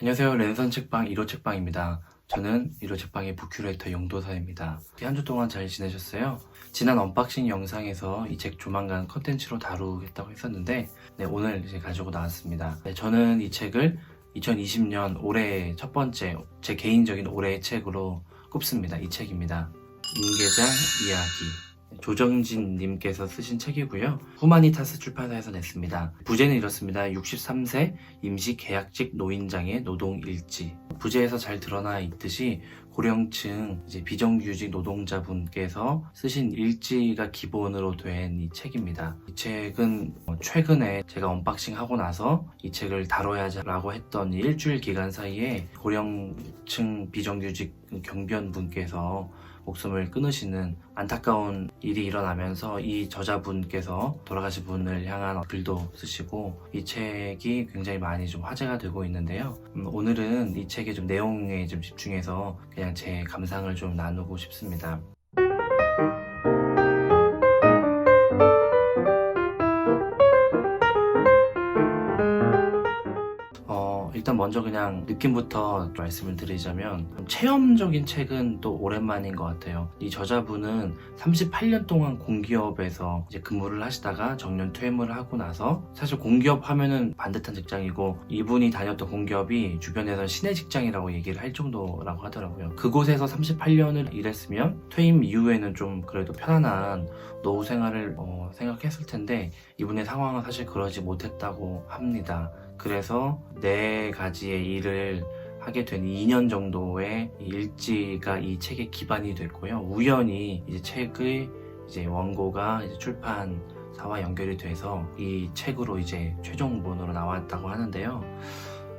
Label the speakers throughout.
Speaker 1: 안녕하세요. 랜선 책방 1호 책방입니다. 저는 1호 책방의 부큐레이터 용도사입니다. 한 주 동안 잘 지내셨어요? 지난 언박싱 영상에서 이 책 조만간 컨텐츠로 다루겠다고 했었는데 네, 오늘 이제 가지고 나왔습니다. 네, 저는 이 책을 2020년 올해 첫 번째 제 개인적인 올해의 책으로 꼽습니다. 이 책입니다. 임계장 이야기. 조정진 님께서 쓰신 책이고요. 후마니타스 출판사에서 냈습니다. 부제는 이렇습니다. 63세 임시 계약직 노인장의 노동 일지. 부제에서 잘 드러나 있듯이 고령층 이제 비정규직 노동자분께서 쓰신 일지가 기본으로 된 이 책입니다. 이 책은 어, 최근에 제가 언박싱 하고 나서 이 책을 다뤄야라고 했던 이 일주일 기간 사이에 고령층 비정규직 경비원 분께서 목숨을 끊으시는 안타까운 일이 일어나면서 이 저자분께서 돌아가신 분을 향한 글도 쓰시고 이 책이 굉장히 많이 좀 화제가 되고 있는데요. 음, 오늘은 이 책의 좀 내용에 좀 집중해서 그냥 제 감상을 좀 나누고 싶습니다. 일단 먼저 그냥 느낌부터 말씀을 드리자면 좀 체험적인 책은 또 오랜만인 것 같아요. 이 저자분은 38년 동안 공기업에서 이제 근무를 하시다가 정년 퇴임을 하고 나서 사실 공기업 하면은 반듯한 직장이고 이분이 다녔던 공기업이 주변에서 신의 직장이라고 얘기를 할 정도라고 하더라고요. 그곳에서 38년을 일했으면 퇴임 이후에는 좀 그래도 편안한 노후 생활을 어, 생각했을 텐데 이분의 상황은 사실 그러지 못했다고 합니다. 그래서 네 가지의 일을 하게 된 2년 정도의 이 일지가 이 책의 기반이 됐고요. 우연히 이제 책의 이제 원고가 이제 출판사와 연결이 돼서 이 책으로 이제 최종본으로 나왔다고 하는데요.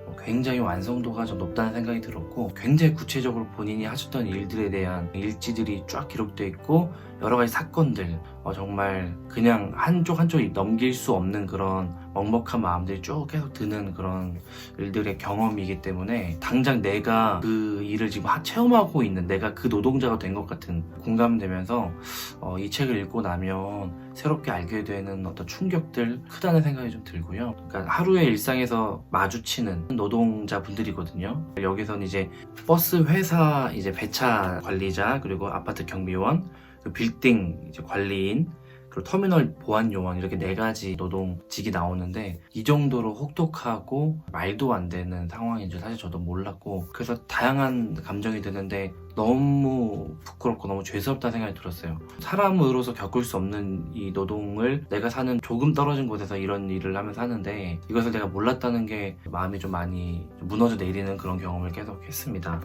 Speaker 1: 어, 굉장히 완성도가 좀 높다는 생각이 들었고 굉장히 구체적으로 본인이 하셨던 일들에 대한 일지들이 쫙 기록되어 있고 여러 가지 사건들 어, 정말 그냥 한쪽 한쪽이 넘길 수 없는 그런 먹먹한 마음들이 쭉 계속 드는 그런 일들의 경험이기 때문에 당장 내가 그 일을 지금 하- 체험하고 있는 내가 그 노동자가 된 것 같은 공감되면서 어, 이 책을 읽고 나면 새롭게 알게 되는 어떤 충격들 크다는 생각이 좀 들고요. 그러니까 하루의 일상에서 마주치는 노동자 분들이거든요. 여기서는 이제 버스 회사 이제 배차 관리자 그리고 아파트 경비원 그 빌딩 이제 관리인 그리고 터미널 보안 요원 이렇게 네 가지 노동직이 나오는데 이 정도로 혹독하고 말도 안 되는 상황인 줄 사실 저도 몰랐고 그래서 다양한 감정이 드는데 너무 부끄럽고 너무 죄스럽다는 생각이 들었어요. 사람으로서 겪을 수 없는 이 노동을 내가 사는 조금 떨어진 곳에서 이런 일을 하면서 하는데 이것을 내가 몰랐다는 게 마음이 좀 많이 무너져 내리는 그런 경험을 계속 했습니다.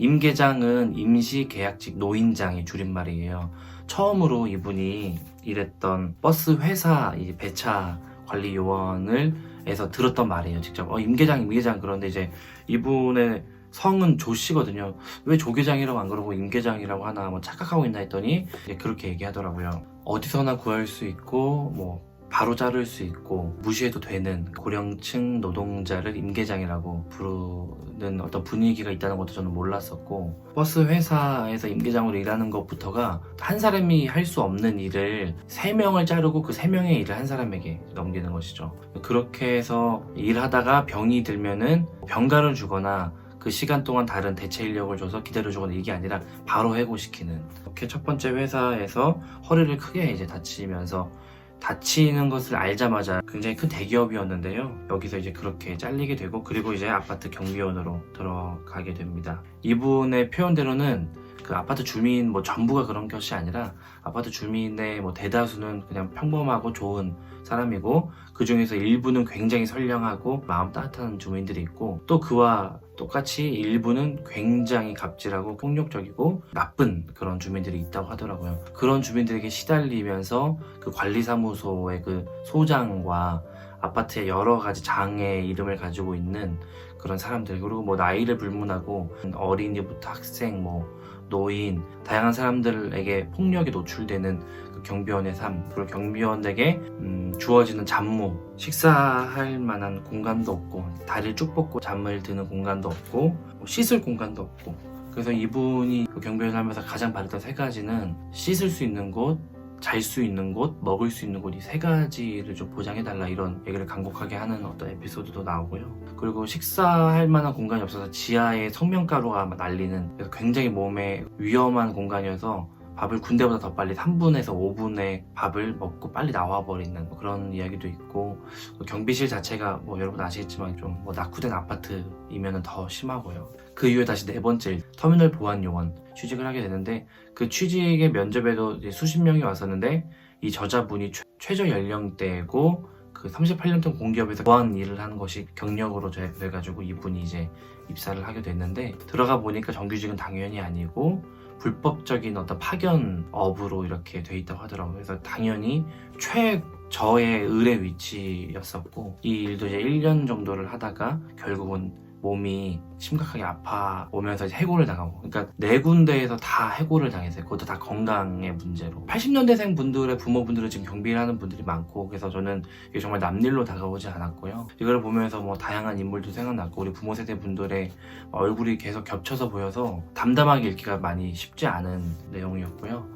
Speaker 1: 임계장은 임시계약직 노인장의 줄임말이에요. 처음으로 이분이 일했던 버스 회사 이 배차 관리 요원을 에서 들었던 말이에요. 직접 어 임계장 임계장 그런데 이제 이분의 성은 조 씨거든요. 왜 조계장이라고 안 그러고 임계장이라고 하나 뭐 착각하고 있나 했더니 그렇게 얘기하더라고요. 어디서나 구할 수 있고 뭐 바로 자를 수 있고 무시해도 되는 고령층 노동자를 임계장이라고 부르는 어떤 분위기가 있다는 것도 저는 몰랐었고 버스 회사에서 임계장으로 일하는 것부터가 한 사람이 할 수 없는 일을 세 명을 자르고 그 세 명의 일을 한 사람에게 넘기는 것이죠. 그렇게 해서 일하다가 병이 들면은 병가를 주거나 그 시간 동안 다른 대체 인력을 줘서 기다려주거나 이게 아니라 바로 해고시키는 이렇게 첫 번째 회사에서 허리를 크게 이제 다치면서 다치는 것을 알자마자 굉장히 큰 대기업이었는데요. 여기서 이제 그렇게 잘리게 되고 그리고 이제 아파트 경비원으로 들어가게 됩니다. 이분의 표현대로는 그 아파트 주민 뭐 전부가 그런 것이 아니라 아파트 주민의 뭐 대다수는 그냥 평범하고 좋은 사람이고 그 중에서 일부는 굉장히 선량하고 마음 따뜻한 주민들이 있고 또 그와 똑같이 일부는 굉장히 갑질하고 폭력적이고 나쁜 그런 주민들이 있다고 하더라고요. 그런 주민들에게 시달리면서 그 관리사무소의 그 소장과 아파트의 여러 가지 장의 이름을 가지고 있는 그런 사람들 그리고 뭐 나이를 불문하고 어린이부터 학생 뭐 노인 다양한 사람들에게 폭력에 노출되는 그 경비원의 삶 그리고 경비원에게 음, 주어지는 잡무 식사할 만한 공간도 없고 다리를 쭉 뻗고 잠을 드는 공간도 없고 뭐 씻을 공간도 없고. 그래서 이분이 그 경비원 하면서 가장 바랬던 세 가지는 씻을 수 있는 곳 잘 수 있는 곳, 먹을 수 있는 곳 이 세 가지를 좀 보장해달라 이런 얘기를 간곡하게 하는 어떤 에피소드도 나오고요. 그리고 식사할 만한 공간이 없어서 지하에 성명가루가 막 날리는 그래서 굉장히 몸에 위험한 공간이어서 밥을 군대보다 더 빨리 3분에서 5분에 밥을 먹고 빨리 나와버리는 뭐 그런 이야기도 있고 또 경비실 자체가 뭐 여러분 아시겠지만 좀 뭐 낙후된 아파트이면 더 심하고요. 그 이후에 다시 네 번째 터미널 보안 요원 취직을 하게 되는데 그 취직의 면접에도 수십 명이 왔었는데 이 저자분이 최, 최저 연령대고 그 38년 공기업에서 보안 일을 하는 것이 경력으로 돼- 돼가지고 이분이 이제 입사를 하게 됐는데 들어가 보니까 정규직은 당연히 아니고 불법적인 어떤 파견업으로 이렇게 돼 있다고 하더라고요. 그래서 당연히 최 저의 의뢰 위치였었고 이 일도 이제 1년 정도를 하다가 결국은 몸이 심각하게 아파 오면서 해고를 당하고 그러니까 네 군데에서 다 해고를 당했어요. 그것도 다 건강의 문제로. 80년대생 분들의 부모분들은 지금 경비를 하는 분들이 많고 그래서 저는 이게 정말 남일로 다가오지 않았고요. 이걸 보면서 뭐 다양한 인물도 생각났고 우리 부모 세대 분들의 얼굴이 계속 겹쳐서 보여서 담담하게 읽기가 많이 쉽지 않은 내용이었고요.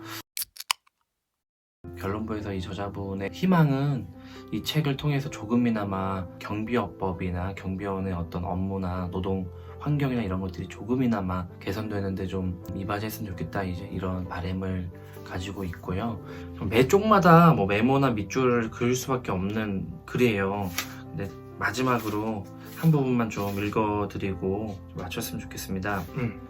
Speaker 1: 결론부에서 이 저자분의 희망은 이 책을 통해서 조금이나마 경비업법이나 경비원의 어떤 업무나 노동 환경이나 이런 것들이 조금이나마 개선되는데 좀 이바지했으면 좋겠다 이제 이런 바램을 가지고 있고요. 매 쪽마다 뭐 메모나 밑줄을 그릴 수밖에 없는 글이에요. 근데 마지막으로 한 부분만 좀 읽어드리고 좀 마쳤으면 좋겠습니다. 음.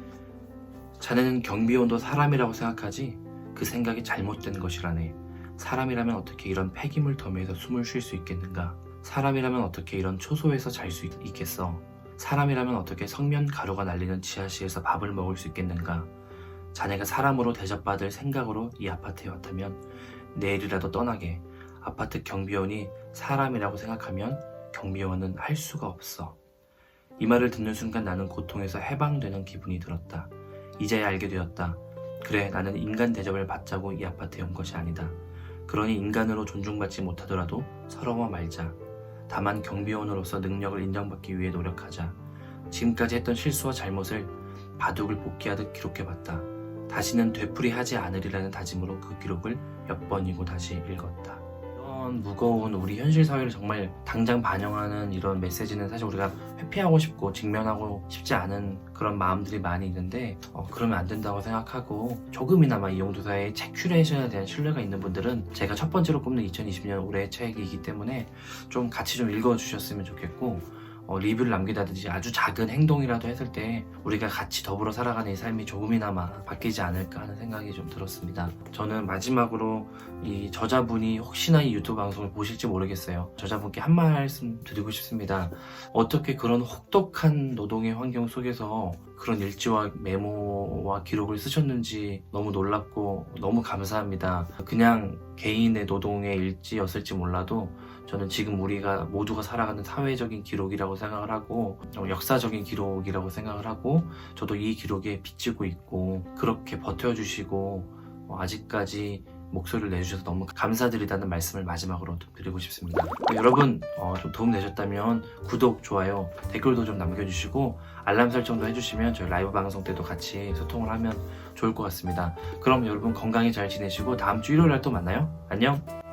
Speaker 1: 자네는 경비원도 사람이라고 생각하지? 그 생각이 잘못된 것이라네. 사람이라면 어떻게 이런 폐기물 더미에서 숨을 쉴 수 있겠는가? 사람이라면 어떻게 이런 초소에서 잘 수 있겠어? 사람이라면 어떻게 성면 가루가 날리는 지하실에서 밥을 먹을 수 있겠는가? 자네가 사람으로 대접받을 생각으로 이 아파트에 왔다면 내일이라도 떠나게 아파트 경비원이 사람이라고 생각하면 경비원은 할 수가 없어. 이 말을 듣는 순간 나는 고통에서 해방되는 기분이 들었다. 이제야 알게 되었다. 그래, 나는 인간 대접을 받자고 이 아파트에 온 것이 아니다. 그러니 인간으로 존중받지 못하더라도 서러워 말자. 다만 경비원으로서 능력을 인정받기 위해 노력하자. 지금까지 했던 실수와 잘못을 바둑을 복귀하듯 기록해봤다. 다시는 되풀이하지 않으리라는 다짐으로 그 기록을 몇 번이고 다시 읽었다. 이런 무거운 우리 현실 사회를 정말 당장 반영하는 이런 메시지는 사실 우리가 회피하고 싶고 직면하고 싶지 않은 그런 마음들이 많이 있는데 어, 그러면 안 된다고 생각하고 조금이나마 이용도사의 책 큐레이션에 대한 신뢰가 있는 분들은 제가 첫 번째로 꼽는 2020년 올해의 책이기 때문에 좀 같이 좀 읽어주셨으면 좋겠고 어, 리뷰를 남기다든지 아주 작은 행동이라도 했을 때 우리가 같이 더불어 살아가는 이 삶이 조금이나마 바뀌지 않을까 하는 생각이 좀 들었습니다. 저는 마지막으로 이 저자분이 혹시나 이 유튜브 방송을 보실지 모르겠어요. 저자분께 한 말씀 드리고 싶습니다. 어떻게 그런 혹독한 노동의 환경 속에서 그런 일지와 메모와 기록을 쓰셨는지 너무 놀랍고 너무 감사합니다. 그냥 개인의 노동의 일지였을지 몰라도 저는 지금 우리가 모두가 살아가는 사회적인 기록이라고 생각을 하고 어, 역사적인 기록이라고 생각을 하고 저도 이 기록에 비치고 있고 그렇게 버텨주시고 어, 아직까지 목소리를 내주셔서 너무 감사드리다는 말씀을 마지막으로 좀 드리고 싶습니다. 어, 여러분 어, 좀 도움 되셨다면 구독, 좋아요, 댓글도 좀 남겨주시고 알람 설정도 해주시면 저희 라이브 방송 때도 같이 소통을 하면 좋을 것 같습니다. 그럼 여러분 건강히 잘 지내시고 다음 주 일요일 날 또 만나요. 안녕.